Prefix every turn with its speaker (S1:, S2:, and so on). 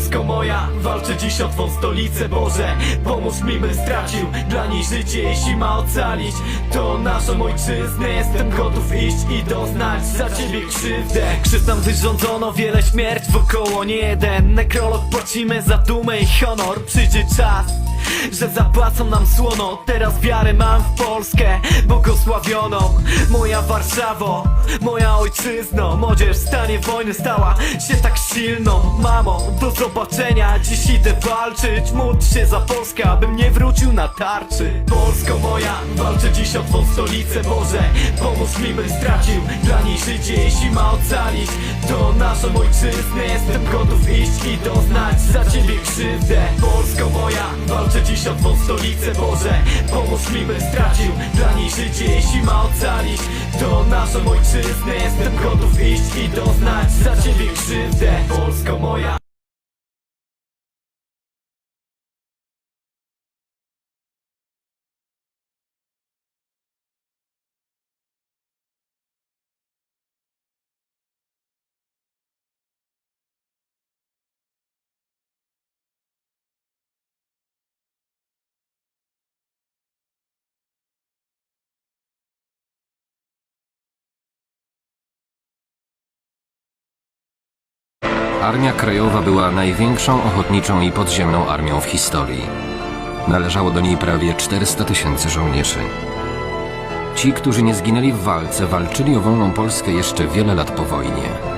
S1: Polsko moja, walczę dziś o Twą stolicę Boże. Pomóż mi, bym stracił dla niej życie. Jeśli ma ocalić to naszą ojczyznę Jestem gotów iść i doznać za Ciebie krzywdę. Krzyż nam wyrządzono wiele śmierć wokoło. Nie jeden nekrolog płacimy za dumę i honor. Przyjdzie czas że zapłacą nam słono. Teraz wiarę mam w Polskę Błogosławioną. Moja Warszawo, moja ojczyzno. Młodzież w stanie wojny stała się tak silną. Mamo, do zobaczenia. Dziś idę walczyć. Módl się za Polskę, abym nie wrócił na tarczy. Polsko moja, walczę dziś o Twą stolicę. Boże, pomóż mi, bym stracił Dla niej życie, jeśli ma ocalić To naszą ojczyznę. Jestem gotów iść i doznać krzywdę Polsko moja, walczę dziś o Twą stolicę Boże, pomóż mi, bym stracił Dla niej życie, jeśli ma ocalić. To naszą ojczyznę Jestem gotów iść i doznać za Ciebie krzywdę. Polsko moja
S2: Armia Krajowa była największą ochotniczą i podziemną armią w historii. Należało do niej prawie 400 tysięcy żołnierzy. Ci, którzy nie zginęli w walce, walczyli o wolną Polskę jeszcze wiele lat po wojnie.